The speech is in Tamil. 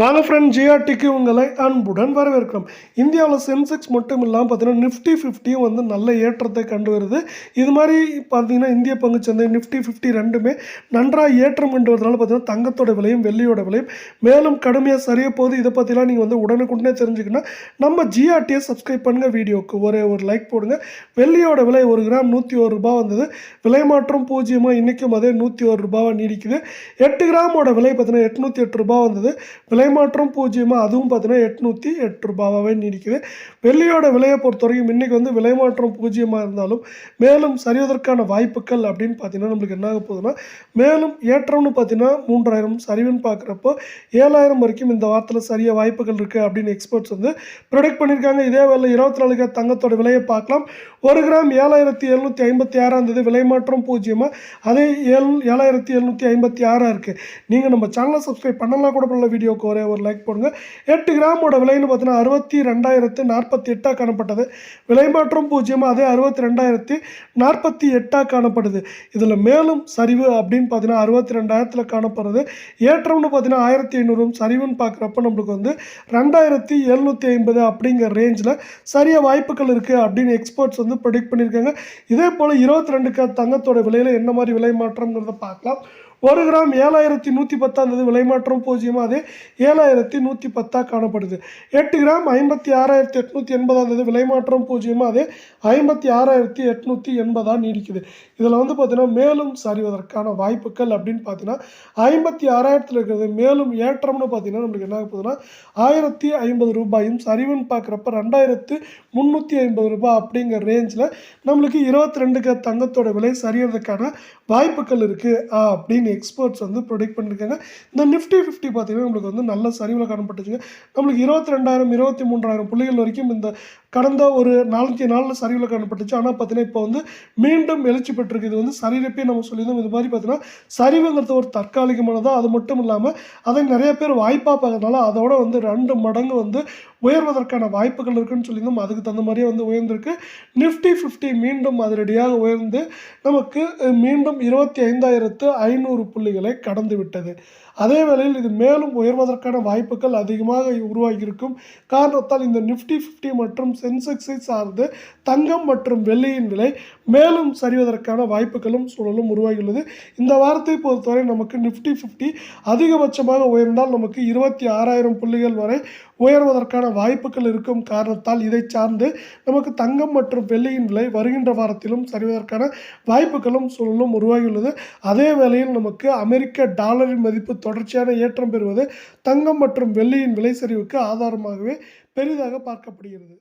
வாங்க ஃப்ரெண்ட் ஜிஆர்டிக்கு உங்களை அன்புடன் வரவேற்கிறோம். இந்தியாவில் சென்செக்ஸ் மட்டும் இல்லாமல் பார்த்தீங்கன்னா நிஃப்டி ஃபிஃப்டியும் வந்து நல்ல ஏற்றத்தை கண்டு வருது. இது மாதிரி பார்த்தீங்கன்னா இந்திய பங்குச்சந்தை நிஃப்டி ஃபிஃப்டி ரெண்டுமே நன்றாக ஏற்றம் கண்டு வரதுனால பார்த்தீங்கன்னா தங்கத்தோட விலையும் வெள்ளியோட விலையும் மேலும் கடுமையாக சரிய போகுது. இதை பற்றிலாம் நீங்கள் வந்து உடனுக்குடனே தெரிஞ்சுக்கணும் நம்ம ஜிஆர்டியை சப்ஸ்கிரைப் பண்ணுங்கள் வீடியோக்கு ஒரே ஒரு லைக் போடுங்க. வெள்ளியோட விலை ஒரு கிராம் நூற்றி ஒரு ரூபாய் வந்தது. விலை மாற்றம் பூஜ்ஜியமாக இன்றைக்கும் அதே நூற்றி ஒரு ரூபாவாக நீடிக்குது. எட்டு கிராமோட விலை பார்த்தீங்கன்னா எட்நூற்றி எட்டு ரூபா வந்தது. விலை விலைமாற்றம் பூஜ்ஜியமாக அதுவும் பார்த்தீங்கன்னா எட்நூற்றி எட்டு ரூபாவாகவே நீடிக்குது. வெள்ளியோட விலையை பொறுத்த வரைக்கும் இன்றைக்கி வந்து விலைமாற்றம் பூஜ்ஜியமாக இருந்தாலும் மேலும் சரிவதற்கான வாய்ப்புகள் அப்படின்னு பார்த்தீங்கன்னா நம்மளுக்கு என்ன ஆக போகுதுன்னா மேலும் ஏற்றம்னு பார்த்தீங்கன்னா மூன்றாயிரம் சரிவுன்னு பார்க்குறப்போ ஏழாயிரம் வரைக்கும் இந்த வாரத்தில் சரிய வாய்ப்புகள் இருக்குது அப்படின்னு எக்ஸ்பர்ட்ஸ் வந்து ப்ரொடெக்ட் பண்ணியிருக்காங்க இதே வேலை இருபத்தி நாலுக்கு தங்கத்தோட விலையை பார்க்கலாம். ஒரு கிராம் ஏழாயிரத்தி எழுநூற்றி ஐம்பத்தி ஆறாம் தேதி விலை மாற்றம் பூஜ்ஜியமாக அதே ஏழு ஏழாயிரத்தி எழுநூற்றி ஐம்பத்தி ஆறாக இருக்குது நீங்கள் நம்ம சேனலை சப்ஸ்கிரைப் பண்ணலாம் கூட பண்ணல வீடியோக்கு ஒரே ஒரு லைக் போடுங்க. எட்டு கிராமோட விலைன்னு பார்த்தீங்கன்னா அறுபத்தி ரெண்டாயிரத்து நாற்பத்தி எட்டாக காணப்பட்டது. விலை மாற்றம் பூஜ்ஜியம் அதே அறுபத்தி ரெண்டாயிரத்தி நாற்பத்தி எட்டாக காணப்படுது. இதில் மேலும் சரிவு அப்படின்னு பார்த்தீங்கன்னா அறுபத்தி ரெண்டாயிரத்தில் காணப்படுறது. ஏற்றம்னு பார்த்தீங்கன்னா ஆயிரத்தி ஐநூறும் சரிவுன்னு பார்க்குறப்ப நம்மளுக்கு வந்து ரெண்டாயிரத்தி எழுநூற்றி ஐம்பது அப்படிங்கிற ரேஞ்சில் சரிய வாய்ப்புகள் இருக்குது அப்படின்னு எக்ஸ்பர்ட்ஸ் வந்து ப்ரொடிக்ட் பண்ணியிருக்காங்க. இதே போல் இருபத்தி ரெண்டுக்கு தங்கத்தோட விலையில் என்ன மாதிரி விலை மாற்றம்ங்கிறத பார்க்கலாம். ஒரு கிராம் ஏழாயிரத்தி நூற்றி பத்தாம் தேதி விலை மாற்றம் பூஜ்ஜியமாக அது ஏழாயிரத்தி நூற்றி பத்தாக காணப்படுது. எட்டு கிராம் ஐம்பத்தி ஆறாயிரத்தி எட்நூற்றி எண்பதாம் தேதி விலை மாற்றம் பூஜ்ஜியமாக அது ஐம்பத்தி ஆறாயிரத்தி எட்நூற்றி எண்பதாக நீடிக்குது. இதில் வந்து பார்த்தீங்கன்னா மேலும் சரிவதற்கான வாய்ப்புகள் அப்படின்னு பார்த்தீங்கன்னா ஐம்பத்தி ஆறாயிரத்தில் இருக்கிறது மேலும் ஏற்றம்னு பார்த்தீங்கன்னா நம்மளுக்கு என்ன போகுதுன்னா ஆயிரத்தி ஐம்பது ரூபாயும் சரிவுன்னு பார்க்குறப்ப ரெண்டாயிரத்து முந்நூற்றி ஐம்பது ரூபாய் அப்படிங்கிற ரேஞ்சில் நம்மளுக்கு இருபத்தி ரெண்டுக்கு தங்கத்தோட விலை சரியறதுக்கான வாய்ப்புகள் இருக்குது அப்படின்னு எக்ஸ்பர்ட்ஸ் வந்து ப்ரொடிக்ட் பண்ணியிருக்காங்க இந்த நிஃப்டி ஃபிஃப்டி பார்த்தீங்கன்னா நம்மளுக்கு வந்து நல்ல சரிவில் காணப்பட்டுச்சுங்க. நம்மளுக்கு இருபத்தி ரெண்டாயிரம் இருபத்தி மூன்றாயிரம் புள்ளிகள் வரைக்கும் இந்த கடந்த ஒரு நாலஞ்சு நாளில் சரிவில் காணப்பட்டுச்சு. ஆனால் பார்த்தீங்கன்னா இப்போ வந்து மீண்டும் எழுச்சி பெற்றிருக்கு. இது வந்து சரிரப்பே நம்ம சொல்லியிருந்தோம். இது மாதிரி பார்த்தீங்கன்னா சரிவுங்கிறது ஒரு தற்காலிகமானதாக அது மட்டும் இல்லாமல் அதை நிறைய பேர் வாய்ப்பாக பார்க்கறதுனால அதோட வந்து ரெண்டு மடங்கு வந்து உயர்வதற்கான வாய்ப்புகள் இருக்குன்னு சொல்லியிருந்தோம். அதுக்கு தகுந்த மாதிரியே வந்து உயர்ந்திருக்கு. நிஃப்டி ஃபிஃப்டி மீண்டும் அதிரடியாக உயர்ந்து நமக்கு மீண்டும் இருபத்தி ஐந்தாயிரத்து ஐநூறு புள்ளிகளை கடந்து விட்டது. அதே வேளையில் இது மேலும் உயர்வதற்கான வாய்ப்புகள் அதிகமாக உருவாகியிருக்கும். காரணத்தால் இந்த நிஃப்டி ஃபிஃப்டி மற்றும் சென்செக்ஸை சார்ந்து தங்கம் மற்றும் வெள்ளியின் விலை மேலும் சரிவதற்கான வாய்ப்புகளும் சூழலும் உருவாகியுள்ளது. இந்த வாரத்தை பொறுத்தவரை நமக்கு நிஃப்டி ஃபிஃப்டி அதிகபட்சமாக உயர்ந்தால் நமக்கு இருபத்தி ஆறாயிரம் புள்ளிகள் வரை உயர்வதற்கான வாய்ப்புகள் இருக்கும் காரணத்தால் இதை சார்ந்து நமக்கு தங்கம் மற்றும் வெள்ளியின் விலை வருகின்ற வாரத்திலும் சரிவதற்கான வாய்ப்புகளும் சூழலும் உருவாகியுள்ளது. அதே வேளையில் நமக்கு அமெரிக்க டாலரின் மதிப்பு தொடர்ச்சியான ஏற்றம் பெறுவது தங்கம் மற்றும் வெள்ளியின் விலை சரிவுக்கு ஆதாரமாகவே பெரிதாக பார்க்கப்படுகிறது.